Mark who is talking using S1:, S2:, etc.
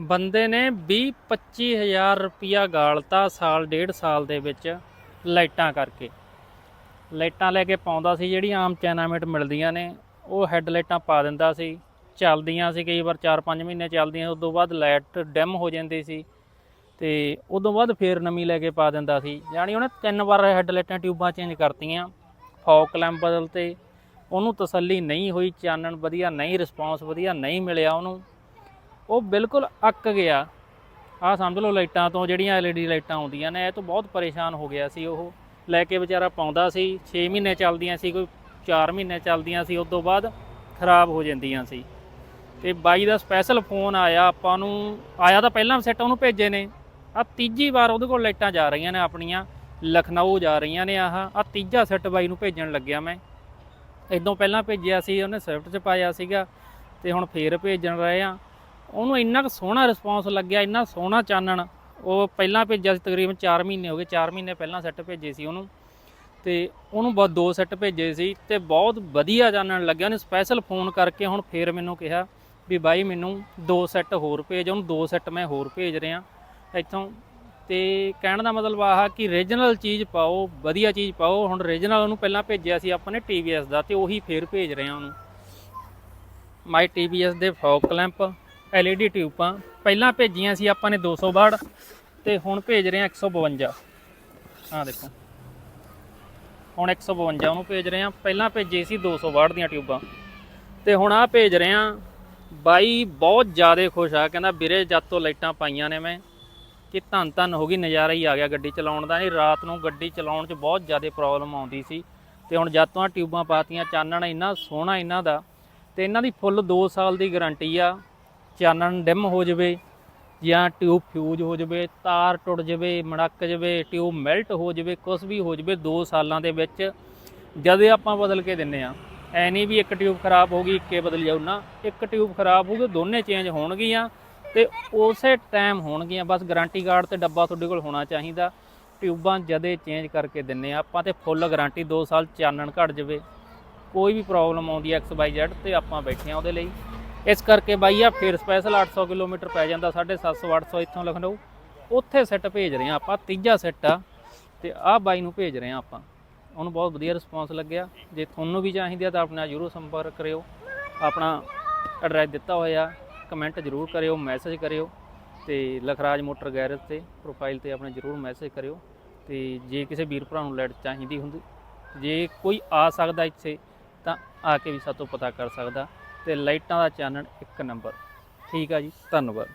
S1: ਬੰਦੇ ਨੇ 20 25000 ਰੁਪਿਆ ਗਾਲਤਾ ਸਾਲ, ਡੇਢ ਸਾਲ ਦੇ ਵਿੱਚ ਲਾਈਟਾਂ ਕਰਕੇ। ਲਾਈਟਾਂ ਲੈ ਕੇ ਪਾਉਂਦਾ ਸੀ, ਜਿਹੜੀ ਆਮ ਚੈਨਾਮੇਟ ਮਿਲਦੀਆਂ ਨੇ, ਉਹ ਹੈੱਡ ਲਾਈਟਾਂ ਪਾ ਦਿੰਦਾ ਸੀ। ਚੱਲਦੀਆਂ ਸੀ, ਕਈ ਵਾਰ 4-5 ਮਹੀਨੇ ਚੱਲਦੀਆਂ ਉਸ ਤੋਂ ਬਾਅਦ ਲਾਈਟ ਡਿਮ ਹੋ ਜਾਂਦੀ ਸੀ ਤੇ ਉਦੋਂ ਬਾਅਦ ਫੇਰ ਨਵੀਂ ਲੈ ਕੇ ਪਾ ਦਿੰਦਾ ਸੀ। ਯਾਨੀ ਉਹਨੇ ਤਿੰਨ ਵਾਰ ਹੈੱਡ ਲਾਈਟਾਂ ਟਿਊਬਾਂ ਚੇਂਜ ਕਰਤੀਆਂ, ਫੌਕ ਲੈਂਪ ਬਦਲਤੇ। ਉਹਨੂੰ ਤਸੱਲੀ ਨਹੀਂ ਹੋਈ, ਚਾਨਣ ਵਧੀਆ ਨਹੀਂ, ਰਿਸਪੌਂਸ ਵਧੀਆ ਨਹੀਂ ਮਿਲਿਆ ਉਹਨੂੰ। ਉਹ ਬਿਲਕੁਲ ਅੱਕ ਗਿਆ। ਆਹ ਸਮਝ ਲਓ ਲਾਈਟਾਂ ਤੋਂ ਜਿਹੜੀਆਂ LED ਲਾਈਟਾਂ ਆਉਂਦੀਆਂ ਨੇ, ਇਹ ਤੋਂ ਬਹੁਤ ਪਰੇਸ਼ਾਨ ਹੋ ਗਿਆ ਸੀ ਉਹ। ਲੈ ਕੇ ਵਿਚਾਰਾ ਪਾਉਂਦਾ ਸੀ 6 ਮਹੀਨੇ ਚੱਲਦੀਆਂ ਸੀ, ਕੋਈ 4 ਮਹੀਨੇ ਚੱਲਦੀਆਂ ਸੀ ਉਸ ਤੋਂ ਬਾਅਦ ਖਰਾਬ ਹੋ ਜਾਂਦੀਆਂ ਸੀ। ਤੇ ਬਾਈ ਦਾ ਸਪੈਸ਼ਲ ਫੋਨ ਆਇਆ, ਆਪਾਂ ਨੂੰ ਆਇਆ ਤਾਂ ਪਹਿਲਾਂ ਸੈੱਟ ਉਹਨੂੰ ਭੇਜੇ ਨੇ। ਆ ਤੀਜੀ ਵਾਰ ਉਹਦੇ ਕੋਲ ਲਾਈਟਾਂ ਜਾ ਰਹੀਆਂ ਨੇ ਆਪਣੀਆਂ, ਲਖਨਊ ਜਾ ਰਹੀਆਂ ਨੇ ਆਹ। ਆ ਤੀਜਾ ਸੈੱਟ ਬਾਈ ਨੂੰ ਭੇਜਣ ਲੱਗਿਆ ਮੈਂ। ਇਦੋਂ ਪਹਿਲਾਂ ਭੇਜਿਆ ਸੀ, ਉਹਨੇ ਸਵਿਫਟ 'ਚ ਪਾਇਆ ਸੀਗਾ ਤੇ ਹੁਣ ਫੇਰ ਭੇਜਣ ਰਹੇ ਆ। ਉਹਨੂੰ ਇੰਨਾ ਕੁ ਸੋਹਣਾ ਰਿਸਪੌਂਸ ਲੱਗਿਆ, ਇੰਨਾ ਸੋਹਣਾ ਚਾਨਣ। ਉਹ ਪਹਿਲਾਂ ਭੇਜਿਆ ਸੀ ਤਕਰੀਬਨ 4 ਮਹੀਨੇ ਹੋ ਗਏ 4 ਮਹੀਨੇ ਪਹਿਲਾਂ ਸੈੱਟ ਭੇਜੇ ਸੀ ਉਹਨੂੰ। ਤੇ ਉਹਨੂੰ ਬਹੁਤ ਦੋ ਸੈੱਟ ਭੇਜੇ ਸੀ ਤੇ ਬਹੁਤ ਵਧੀਆ ਚਾਨਣ ਲੱਗਿਆ। ਉਹਨੇ ਸਪੈਸ਼ਲ ਫੋਨ ਕਰਕੇ ਹੁਣ ਫੇਰ ਮੈਨੂੰ ਕਿਹਾ ਵੀ ਬਾਈ ਮੈਨੂੰ ਦੋ ਸੈੱਟ ਹੋਰ ਭੇਜ, ਉਹਨੂੰ ਦੋ ਸੈੱਟ ਮੈਂ ਹੋਰ ਭੇਜ ਰਿਹਾ ਇੱਥੋਂ। ਤੇ ਕਹਿਣ ਦਾ ਮਤਲਬ ਆਹ ਕਿ ਰੀਜਨਲ ਚੀਜ਼ ਪਾਓ, ਵਧੀਆ ਚੀਜ਼ ਪਾਓ। ਹੁਣ ਰੀਜਨਲ ਉਹਨੂੰ ਪਹਿਲਾਂ ਭੇਜਿਆ ਸੀ ਆਪਾਂ ਨੇ TVS ਦਾ ਤੇ ਉਹੀ ਫੇਰ ਭੇਜ ਰਹੇ ਆ ਉਹਨੂੰ ਮਾਈ TVS ਦੇ ਫੋਕ ਲੈਂਪ LED ਟਿਊਬਾਂ ਪਹਿਲਾਂ ਭੇਜੀਆਂ ਸੀ ਆਪਾਂ ਨੇ 200 ਵਾਟ ਤੇ ਹੁਣ ਭੇਜ ਰਹੇ ਆ 152 ਆਹ ਦੇਖੋ। ਹੁਣ 152 ਉਹਨੂੰ ਭੇਜ ਰਹੇ ਆ ਪਹਿਲਾਂ ਭੇਜੇ ਸੀ 200 ਵਾਟ ਦੀਆਂ ਟਿਊਬਾਂ। ਤੇ ਹੁਣ ਆ ਭੇਜ ਰਹੇ ਆ ਬਾਈ, ਬਹੁਤ ਜ਼ਿਆਦਾ ਖੁਸ਼ ਆ। ਕਹਿੰਦਾ, ਵੀਰੇ, ਜਦ ਤੋਂ ਲਾਈਟਾਂ ਪਾਈਆਂ ਨੇ ਮੈਂ, ਕਿ ਧੰਨ ਧੰਨ ਹੋ ਗਈ, ਨਜ਼ਾਰਾ ਹੀ ਆ ਗਿਆ ਗੱਡੀ ਚਲਾਉਣ ਦਾ। ਨਹੀਂ ਰਾਤ ਨੂੰ ਗੱਡੀ ਚਲਾਉਣ 'ਚ ਬਹੁਤ ਜ਼ਿਆਦਾ ਪ੍ਰੋਬਲਮ ਆਉਂਦੀ ਸੀ। ਤੇ ਹੁਣ ਜਦ ਤੋਂ ਆ ਟਿਊਬਾਂ ਪਾਤੀਆਂ, ਚਾਨਣ ਇੰਨਾ ਸੋਹਣਾ ਇਹਨਾਂ ਦਾ। ਤੇ ਇਹਨਾਂ ਦੀ ਫੁੱਲ 2 ਸਾਲ ਦੀ ਗਾਰੰਟੀ ਆ। ਚਾਨਣ ਡਿਮ ਹੋ ਜਾਵੇ ਜਾਂ ਟਿਊਬ ਫਿਊਜ਼ ਹੋ ਜਾਵੇ, ਤਾਰ ਟੁੱਟ ਜਾਵੇ, ਮੜਕ ਜਾਵੇ, ਟਿਊਬ ਮੈਲਟ ਹੋ ਜਾਵੇ ਕੁਝ ਵੀ ਹੋ ਜਾਵੇ 2 ਸਾਲਾਂ ਦੇ ਵਿੱਚ ਜਦੇ ਆਪਾਂ ਬਦਲ ਕੇ ਦਿੰਨੇ ਆ, ਐ ਨਹੀਂ ਵੀ ਇੱਕ ਟਿਊਬ ਖਰਾਬ ਹੋ ਗਈ, ਇੱਕੇ ਬਦਲ ਜਾਊ, ਨਾ, ਇੱਕ ਟਿਊਬ ਖਰਾਬ ਹੋ ਹੋਊਗੀ ਦੋਨੇ ਚੇਂਜ ਹੋਣਗੀਆਂ ਤੇ ਉਸੇ ਟਾਈਮ ਹੋਣਗੀਆਂ, ਬਸ ਗਾਰੰਟੀ ਕਾਰਡ ਤੇ ਡੱਬਾ ਤੁਹਾਡੇ ਕੋਲ ਹੋਣਾ ਚਾਹੀਦਾ। ਟਿਊਬਾਂ ਜਦੇ ਚੇਂਜ ਕਰਕੇ ਦਿੰਨੇ ਆ, ਆਪਾਂ ਤੇ ਫੁੱਲ ਗਾਰੰਟੀ 2 ਸਾਲ ਚਾਨਣ ਘਟ ਜਾਵੇ, ਕੋਈ ਵੀ ਪ੍ਰੋਬਲਮ ਆਉਂਦੀ ਹੈ XYZ ਤੇ ਆਪਾਂ ਬੈਠੇ ਆ ਉਹਦੇ ਲਈ। ਇਸ ਕਰਕੇ ਬਾਈ ਆ ਫਿਰ ਸਪੈਸ਼ਲ 800 ਕਿਲੋਮੀਟਰ ਪੈ ਜਾਂਦਾ 750 800 ਇੱਥੋਂ ਲਖਨਊ। ਉੱਥੇ ਸੈੱਟ ਭੇਜ ਰਹੇ ਆ ਆਪਾਂ, ਤੀਜਾ ਸੈੱਟ ਆ, ਤੇ ਆਹ ਬਾਈ ਨੂੰ ਭੇਜ ਰਹੇ ਆ ਆਪਾਂ। ਉਹਨੂੰ ਬਹੁਤ ਵਧੀਆ ਰਿਸਪੌਂਸ ਲੱਗਿਆ। ਜੇ ਤੁਹਾਨੂੰ ਵੀ ਚਾਹੀਦੀ ਆ ਤਾਂ ਆਪਣਾ ਜਰੂਰ ਸੰਪਰਕ ਕਰਿਓ। ਆਪਣਾ ਐਡਰੈਸ ਦਿੱਤਾ ਹੋਇਆ ਕਮੈਂਟ ਜਰੂਰ ਕਰਿਓ ਮੈਸੇਜ ਕਰਿਓ, ਤੇ ਲਖਰਾਜ ਮੋਟਰ ਗੈਰੇਜ ਤੇ ਪ੍ਰੋਫਾਈਲ ਤੇ ਆਪਣੇ ਜਰੂਰ ਮੈਸੇਜ ਕਰਿਓ। ਤੇ ਜੇ ਕਿਸੇ ਵੀਰ ਭਰਾ ਨੂੰ ਲਾਈਟ ਚਾਹੀਦੀ ਹੁੰਦੀ, ਜੇ ਕੋਈ ਆ ਸਕਦਾ ਇੱਥੇ, ਤਾਂ ਆ ਕੇ ਵੀ ਸਾਤੋਂ ਪਤਾ ਕਰ ਸਕਦਾ। ਤੇ ਲਾਈਟਾਂ ਦਾ ਚਾਨਣ ਇੱਕ ਨੰਬਰ। ਠੀਕ ਆ ਜੀ ਧੰਨਵਾਦ।